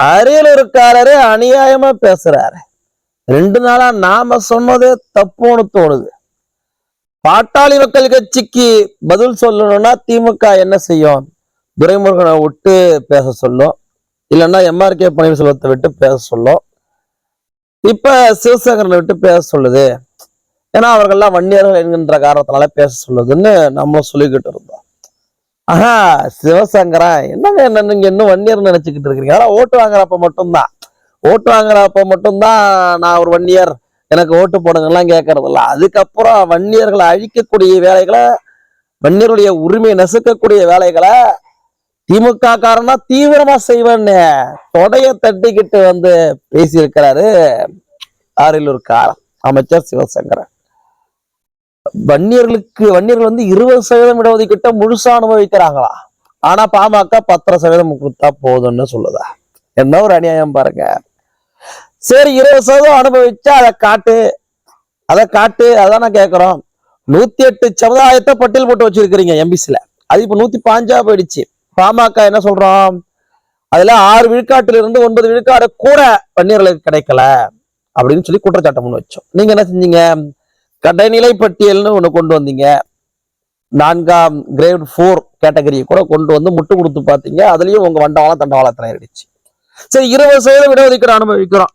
அரியலூருக்காரரு அநியாயமா பேசுறாரு. ரெண்டு நாளா நாம சொன்னதே தப்புன்னு தோணுது. பாட்டாளி மக்கள் கட்சிக்கு பதில் சொல்லணும்னா திமுக என்ன செய்யும்? துரைமுருகனை விட்டு பேச சொல்லும். இல்லைன்னா எம்ஆர்கே பன்னீர்செல்வத்தை விட்டு பேச சொல்லும். இப்ப சிவசேகரனை விட்டு பேச சொல்லுது. ஏன்னா அவர்கள்லாம் வன்னியர்கள் என்கின்ற காரணத்தினால பேச சொல்லுதுன்னு நம்ம சொல்லிக்கிட்டு இருந்தோம். ஆஹா சிவசங்கரா என்னங்க என்ன நீங்க இன்னும் வன்னியர் நினைச்சுக்கிட்டு இருக்கிறீங்க அதான் ஓட்டு வாங்குறப்ப மட்டும்தான். ஓட்டு வாங்குறப்ப மட்டும்தான் நான் ஒரு வன்னியர் எனக்கு ஓட்டு போடுங்கலாம் கேட்கறது இல்லை அதுக்கப்புறம் வன்னியர்களை அழிக்கக்கூடிய வேலைகளை வன்னியருடைய உரிமையை நசுக்கக்கூடிய வேலைகளை திமுக காரனா தீவிரமா செய்வேன்னு தொடைய தட்டிக்கிட்டு வந்து பேசியிருக்கிறாரு ஆரிலூர் காரம் அமைச்சர் சிவசங்கரன். வன்னியர்களுக்கு வன்னியர்கள் வந்து இருபது சதவீதம் இடஒதுக்கீட்ட முழுசா அனுபவிக்கிறாங்களா? ஆனா பாமக பத்தரை சதவீதம் கொடுத்தா போதும்னு சொல்லுதா? என்ன ஒரு அநியாயம் பாருங்க. சரி இருபது சதவீதம் அனுபவிச்சா அதை காட்டு. அதை காட்டு. அதான் நான் கேட்கிறோம் நூத்தி எட்டு சமுதாயத்தை பட்டியல் போட்டு வச்சிருக்கிறீங்க எம்பிசில அது இப்ப நூத்தி பாஞ்சா போயிடுச்சு. பாமக என்ன சொல்றோம்? அதுல ஆறு விழுக்காட்டுல இருந்து ஒன்பது விழுக்காடு கூட வன்னியர்களுக்கு கிடைக்கல. அப்படின்னு சொல்லி குற்றச்சாட்டம் ஒண்ணு வச்சோம். நீங்க என்ன செஞ்சீங்க? கடைநிலை பட்டியல்னு ஒன்று கொண்டு வந்தீங்க. நான்காம் கிரேட் ஃபோர் கேட்டகரியை கூட கொண்டு வந்து முட்டு கொடுத்து பார்த்தீங்க. அதுலேயும் உங்கள் வண்டவாளம் தண்டவாளத்தில் ஆயிடுச்சு. சரி இருபது சதவீதம் இடஒதுக்கீடு அனுபவிக்கிறோம்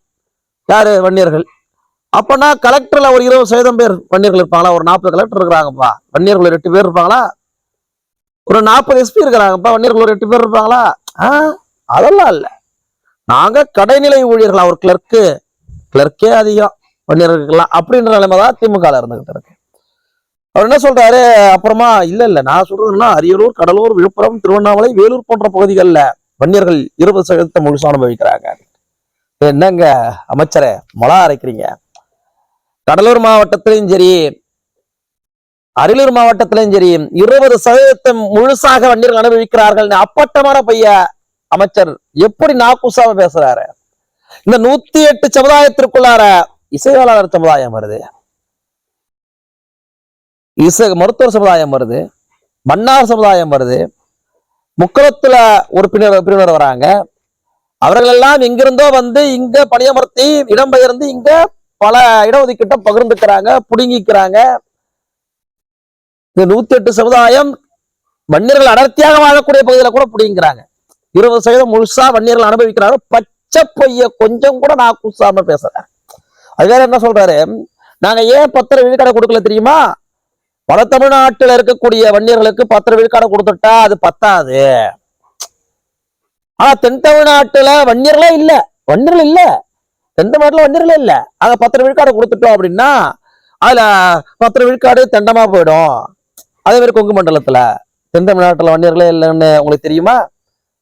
யார்? வன்னியர்கள். அப்போனா கலெக்டரில் ஒரு இருபது சதவீதம் பேர் வன்னியர்கள் இருப்பாங்களா? ஒரு நாற்பது கலெக்டர் இருக்கிறாங்கப்பா. வன்னியர்கள் ஒரு எட்டு பேர் இருப்பாங்களா? ஒரு நாற்பது எஸ்பி இருக்கிறாங்கப்பா. வன்னியர்கள் ஒரு எட்டு பேர் இருப்பாங்களா? ஆ அதெல்லாம் இல்லை. நாங்கள் கடைநிலை ஊழியர்களா? ஒரு கிளர்க்கு கிளர்க்கே அதிகம். வன்னியர்களுக்கெல்லாம் அப்படின்ற நிலைமை தான் திமுக இருந்துகிட்டு இருக்கு. அவர் என்ன சொல்றாரு? அப்புறமா இல்ல இல்ல நான் சொல்றதுன்னா அரியலூர் கடலூர் விழுப்புரம் திருவண்ணாமலை வேலூர் போன்ற பகுதிகளில் வன்னியர்கள் இருபது சதவீதத்தை முழுசா அனுபவிக்கிறாங்க. என்னங்க அமைச்சரே மொளா அரைக்கிறீங்க? கடலூர் மாவட்டத்திலையும் சரி அரியலூர் மாவட்டத்திலையும் சரி இருபது சதவீதத்தை முழுசாக வன்னியர்கள் அனுபவிக்கிறார்கள் அப்பட்டமான பைய அமைச்சர் எப்படி நாக்குசாம பேசுறாரு? இந்த நூத்தி எட்டு சமுதாயத்திற்குள்ளார இசையாளர் சமுதாயம் வருது. இசை மருத்துவர் சமுதாயம் வருது. மன்னார் சமுதாயம் வருது. முக்குளத்துல உறுப்பினர் பிரிவினர் வராங்க. அவர்கள் எல்லாம் எங்கிருந்தோ வந்து இங்க பணியமர்த்தி இடம்பெயர்ந்து இங்க பல இடஒதுக்கீட்டை பகிர்ந்துக்கிறாங்க புடுங்கிக்கிறாங்க. இந்த நூத்தி எட்டு சமுதாயம் வன்னியர்கள் அடர்த்தியாக வாழக்கூடிய பகுதியில கூட புடிங்கிறாங்க இருபது சதவீதம் முழுசா வன்னியர்கள் அனுபவிக்கிறாங்க. பச்சை பொய்ய கொஞ்சம் கூட நான் கூசாம பேசுறேன் அது வேற என்ன சொல்றாரு? நாங்க ஏன் பத்திர விழுக்காடை கொடுக்கல தெரியுமா? பல தமிழ்நாட்டுல இருக்கக்கூடிய வன்னியர்களுக்கு பத்திர விழுக்காடை கொடுத்துட்டா அது பத்தாது. ஆனா தென் தமிழ்நாட்டுல வன்னியர்களே இல்ல. வன்னியர்கள் இல்ல. தென் தமிழ்நாட்டுல வன்னியர்களே இல்ல. அங்க பத்திர விழுக்காடை கொடுத்துட்டோம் அப்படின்னா அதுல பத்திர விழுக்காடு தெண்டமா போயிடும். அதே மாதிரி கொங்கு மண்டலத்துல. தென் தமிழ்நாட்டுல வன்னியர்களே இல்லைன்னு உங்களுக்கு தெரியுமா?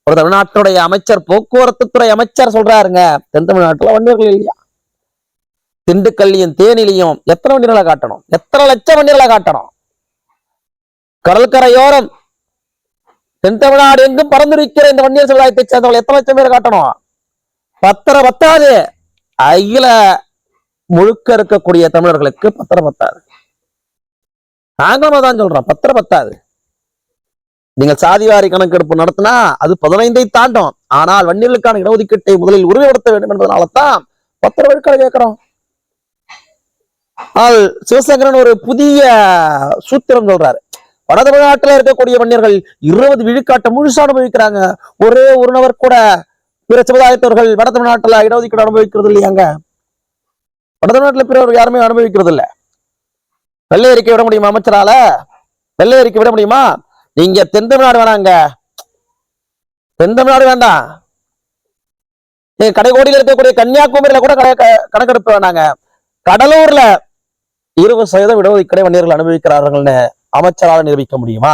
ஒரு தமிழ்நாட்டுடைய அமைச்சர் போக்குவரத்து துறை அமைச்சர் சொல்றாருங்க. தென் தமிழ்நாட்டுல வன்னியர்கள் இல்லையா? திண்டுக்கல்லையும் தேனிலையும் எத்தனை வண்டிகளை காட்டணும்? எத்தனை லட்சம் வண்டிகளை காட்டணும்? கடற்கரையோரம் தென் தமிழ்நாடு எங்கும் பறந்துருக்கிற இந்த வன்னியர் சமுதாயத்தை சேர்ந்தவங்க எத்தனை லட்சம் பேர் காட்டணும்? பத்தரை பத்தாது. அகில முழுக்க இருக்கக்கூடிய தமிழர்களுக்கு பத்தரை பத்தாது. நாங்களும் தான் சொல்றோம் பத்தரை பத்தாது. நீங்கள் சாதிவாரி கணக்கெடுப்பு நடத்தினா அது பதினைந்தை தாண்டும். ஆனால் வன்னியர்களுக்கான இடஒதுக்கீட்டை முதலில் உறுதிப்படுத்த வேண்டும் என்பதனால தான் பத்திர விழுக்காடு கேட்கிறோம். ஆனால் சிவசங்கரன் ஒரு புதிய சூத்திரம் சொல்றாரு. வட தமிழ்நாட்டில் இருக்கக்கூடிய வன்னியர்கள் இருபது விழுக்காட்டை முழுசா அனுபவிக்கிறாங்க. ஒரே ஒரு நபர் கூட பிற சமுதாயத்தவர்கள் வட தமிழ்நாட்டுல இடஒதுக்கீடு அனுபவிக்கிறது இல்லையாங்க? வட தமிழ்நாட்டில் பிறர் யாருமே அனுபவிக்கிறது இல்ல. வெள்ளை அறிக்கை விட முடியுமா அமைச்சரால? வெள்ளை அறிக்கை விட முடியுமா? நீங்க தென் தமிழ்நாடு வேணாங்க. தென் தமிழ்நாடு வேண்டாம். கடைகோடியில் இருக்கக்கூடிய கன்னியாகுமரியில கூட கணக்கெடுப்பு வேணாங்க. கடலூர்ல இருபது சதவீதம் இடஒதுக்கீடை வன்னியர்கள் அனுபவிக்கிறார்கள்னு அமைச்சரால நிரூபிக்க முடியுமா?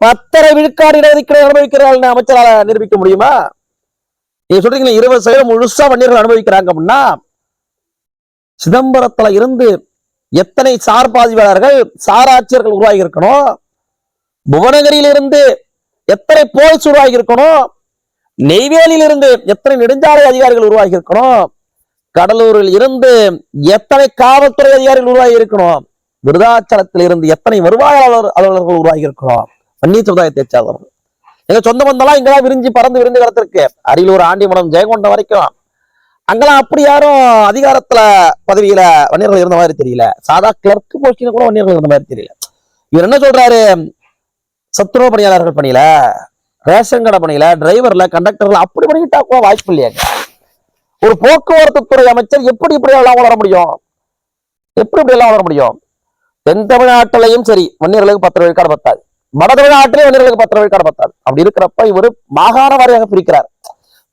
பத்தரை விழுக்காடு இடஒதுக்கீடை அனுபவிக்கிறார்கள் அமைச்சரால் நிரூபிக்க முடியுமா? நீங்க சொல்றீங்களா இருபது சதவீதம் முழுசா வன்னியர்கள் அனுபவிக்கிறாங்க அப்படின்னா சிதம்பரத்துல இருந்து எத்தனை சார் பாதிவாளர்கள் சாராட்சியர்கள் உருவாகி இருக்கணும் புவனகிரியிலிருந்து எத்தனை போலீஸ் உருவாகி இருக்கணும் நெய்வேலியிலிருந்து எத்தனை நெடுஞ்சாலை அதிகாரிகள் உருவாகி இருக்கணும் கடலூரில் இருந்து எத்தனை காவல்துறை அதிகாரிகள் உருவாகி இருக்கணும் விருதாச்சலத்தில் இருந்து எத்தனை வருவாய் அலுவலர்கள் உருவாகி இருக்கணும் வன்னிய சமுதாயத்தை சேர்ந்தவர்கள். எங்க சொந்த பந்தெல்லாம் இங்கதான் விரிஞ்சு பறந்து விரிந்து கிடத்திருக்கு அரியலூர் ஆண்டிமடம் ஜெயங்கொண்டம் வரைக்கும். அங்கெல்லாம் அப்படி யாரும் அதிகாரத்துல பதவியில வன்னியர்கள் இருந்த மாதிரி தெரியல. சாதா கிளர்க் போஸ்டில கூட வன்னியர்கள் இருந்த மாதிரி தெரியல. இவர் என்ன சொல்றாரு? சத்துணவு பணியாளர்கள் பணியில ரேஷன் கடை பணியில டிரைவர்ல கண்டக்டர்ல அப்படி பண்ணிக்கிட்டா கூட வாய்ப்பு இல்லையாங்க. ஒரு போக்குவரத்து துறை அமைச்சர் எப்படி இப்படி எல்லாம் வளர முடியும்? எப்படி இப்படி எல்லாம் வளர முடியும்? தென் தமிழ்நாட்டிலையும் சரி வன்னியர்களுக்கு பத்து விழுக்காடு பத்தாது வட தமிழ்நாட்டிலேயும் வன்னியர்களுக்கு பத்து விழுக்காடு பத்தாது அப்படி இருக்கிறப்ப இவர் மாகாண வாரியாக பிரிக்கிறார்.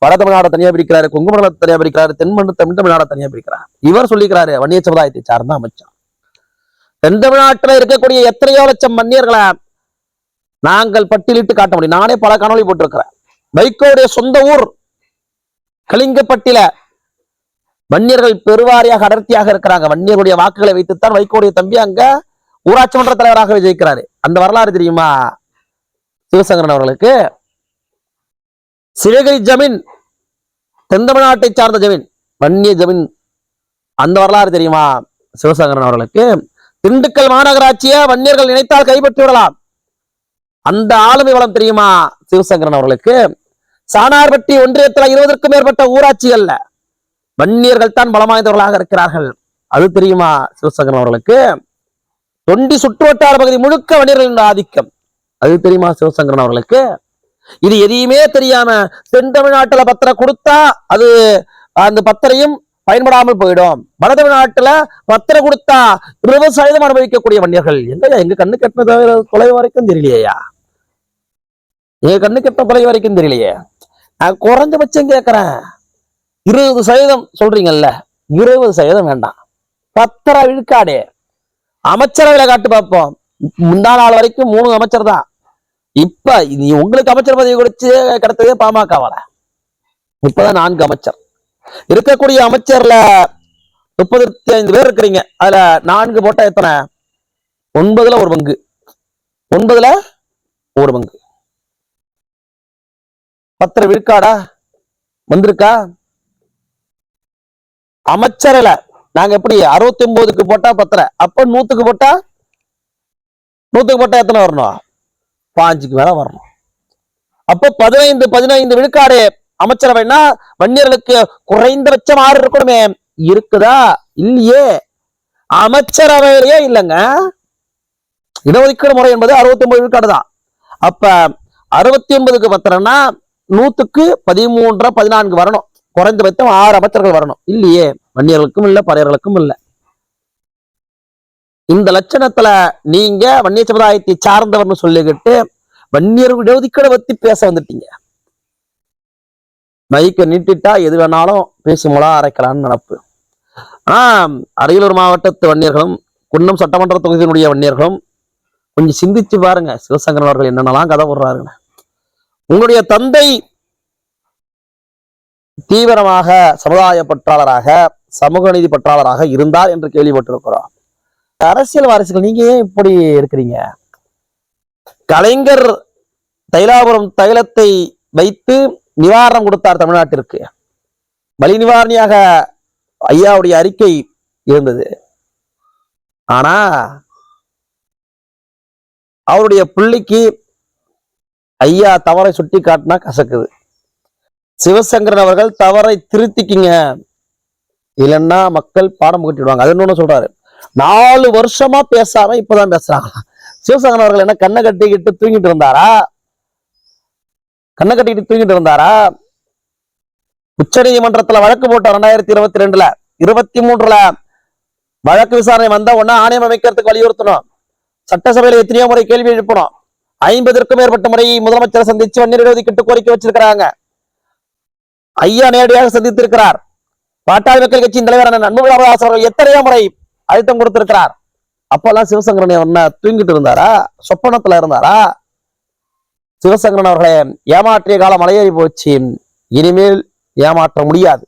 வட தமிழ்நாடு தனியா பிரிக்கிறாரு கொங்கு மண்டலத்தை தனியா பிரிக்கிறாரு தென்மண்டு தமிழ் தமிழ்நாடு தனியா பிரிக்கிறார். இவர் சொல்லிக்கிறாரு வன்னிய சமுதாயத்தை சார்ந்த அமைச்சர். தென் தமிழ்நாட்டுல இருக்கக்கூடிய எத்தனையோ லட்சம் வன்னியர்களை நாங்கள் பட்டியலிட்டு காட்ட முடியும். நானே பல காணொலி போட்டிருக்கிறேன். வைகோடைய சொந்த ஊர் கலிங்கப்பட்டில வன்னியர்கள் பெருவாரியாக அடர்த்தியாக இருக்கிறாங்க. வன்னியருடைய வாக்குகளை வைத்துத்தான் வைகோடைய தம்பி அங்க ஊராட்சி மன்ற தலைவராக ஜெயிக்கிறாரு. அந்த வரலாறு தெரியுமா? சிவசங்கரன் அவர்களுக்கு. சிவகிரி ஜமீன் தென்தமிழ்நாட்டை சார்ந்த ஜமீன். வன்னிய ஜமீன் அந்த வரலாறு தெரியுமா? சிவசங்கரன் அவர்களுக்கு. திண்டுக்கல் மாநகராட்சியை வன்னியர்கள் நினைத்தால் கைப்பற்றி விடலாம். அந்த ஆளுமை வளம் தெரியுமா? சிவசங்கரன் அவர்களுக்கு. சானார்பட்டி ஒன்றியத்துல இருபதற்கும் மேற்பட்ட ஊராட்சிகள்ல வன்னியர்கள் தான் பலம் வாய்ந்தவர்களாக இருக்கிறார்கள். அது தெரியுமா சிவசங்கரன் அவர்களுக்கு? தொண்டி சுற்றுவட்டார பகுதி முழுக்க வன்னியர்களின் ஆதிக்கம். அது தெரியுமா சிவசங்கரன் அவர்களுக்கு? இது எதையுமே தெரியாம தென்தமிழ்நாட்டுல பத்திரம் கொடுத்தா அது அந்த பத்திரையும் பயன்படாமல் போயிடும். வட தமிழ்நாட்டுல பத்திரம் கொடுத்தா இருபது சதவீதம் அனுபவிக்கக்கூடிய வன்னியர்கள். எங்கய்யா எங்க கண்ணு கட்டின தொலை வரைக்கும் தெரியலையா எங்க கண்ணு கட்டின தொலை வரைக்கும் தெரியலையே? நான் குறைஞ்சபட்சம் கேட்குறேன் இருபது சதவீதம் சொல்றீங்கல்ல இருபது சதவீதம் வேண்டாம். பத்தரை விழுக்காடு. அமைச்சரவையில காட்டு பார்ப்போம். முந்தா நாள் வரைக்கும் மூணு அமைச்சர் தான். இப்ப நீ உங்களுக்கு அமைச்சர் பதவி கொடுத்து கிடைத்ததே பாமகவால. இப்பதான் நான்கு அமைச்சர். இருக்கக்கூடிய அமைச்சர்ல முப்பத்தி ஐந்து பேர் இருக்கிறீங்க. அதுல நான்கு போட்டா எத்தனை? ஒன்பதுல ஒரு பங்கு. ஒன்பதுல ஒரு பங்கு. பத்திரம் விழுக்காடா? வந்திருக்கா? அமைச்சரல. நாங்க எப்படி அறுபத்தி ஒன்பதுக்கு போட்டா பத்தரை? அப்ப நூத்துக்கு போட்டா? நூத்துக்கு போட்டா எத்தனை வரணும்? பாஞ்சுக்கு மேல வரணும். அப்போ பதினைந்து பதினைந்து விழுக்காடு. அமைச்சரவைனா வன்னியர்களுக்கு குறைந்தபட்சம் ஆறு இருக்கணுமே. இருக்குதா? இல்லையே. அமைச்சரவையிலேயே இல்லைங்க. இடஒதுக்கீடு முறை என்பது அறுபத்தி ஒன்பது விழுக்காடு தான் அப்ப அறுபத்தி ஒன்பதுக்கு பத்திரம்னா நூத்துக்கு பதிமூன்றரை பதினான்கு வரணும். குறைந்தபட்சம் ஆறு அமைச்சர்கள் வரணும். இல்லையே? வன்னியர்களுக்கும் இல்ல பறையர்களுக்கும் இல்ல. இந்த லட்சணத்துல நீங்க வன்னிய சமுதாயத்தை சார்ந்தவர்னு சொல்லிக்கிட்டு வன்னியர் ஒதுக்கீடு பத்தி பேச வந்துட்டீங்க. மைக்க நீட்டிட்டா எது வேணாலும் பேசி மூலா அரைக்கலாம்னு நினப்பு. ஆனா அரியலூர் மாவட்டத்து வன்னியர்களும் குன்னம் சட்டமன்ற தொகுதியினுடைய வன்னியர்களும் கொஞ்சம் சிந்திச்சு பாருங்க. சிவசங்கரன் அவர்கள் என்னென்னலாம் கதை விடுறாருங்க உங்களுடைய தந்தை தீவிரமாக சமுதாய பற்றாளராக சமூக நீதி பற்றாளராக இருந்தார் என்று கேள்விப்பட்டிருக்கிறோம். அரசியல் வாரிசுகள் நீங்க ஏன் இப்படி இருக்கிறீங்க? கலைஞர் தைலாபுரம் தைலத்தை வைத்து நிவாரணம் கொடுத்தார் தமிழ்நாட்டிற்கு. வலி நிவாரணியாக ஐயாவுடைய அறிக்கை இருந்தது. ஆனா அவருடைய பிள்ளைக்கு ஐயா தவறை சுட்டி காட்டினா கசக்குது. சிவசங்கரன் அவர்கள் தவறை திருத்திக்கிங்க. இல்லைன்னா மக்கள் பாடம் கட்டிடுவாங்க அது இன்னொன்னு சொல்றாரு. நாலு வருஷமா பேசாம இப்பதான் பேசுறாங்க. சிவசங்கரன் அவர்கள் என்ன கண்ணை கட்டிக்கிட்டு தூங்கிட்டு இருந்தாரா? கண்ணை கட்டிக்கிட்டு தூங்கிட்டு இருந்தாரா? உச்ச நீதிமன்றத்துல வழக்கு போட்டார் ரெண்டாயிரத்தி இருபத்தி ரெண்டுல இருபத்தி மூன்றுல வழக்கு விசாரணை வந்தா உடனே ஆணையம் அமைக்கிறதுக்கு வலியுறுத்தணும். சட்டசபையில எத்தனையோ முறை கேள்வி எழுப்பணும் ஐம்பதற்கும் மேற்பட்ட முறை முதலமைச்சரை சந்திச்சு வன்னியர் ஒதுக்கீட்டு கோரிக்கை வச்சிருக்கிறாங்க. ஐயா நேரடியாக சந்தித்திருக்கிறார். பாட்டாளி மக்கள் கட்சியின் தலைவர் அண்ணன் அவர்கள் எத்தனையோ முறை அழுத்தம் கொடுத்திருக்கிறார். அப்பெல்லாம் சிவசங்கரன் என்ன தூங்கிட்டு இருந்தாரா? சொப்பனத்துல இருந்தாரா? சிவசங்கரன் அவர்களை ஏமாற்றிய காலம் மலையேறி போச்சு. இனிமேல் ஏமாற்ற முடியாது.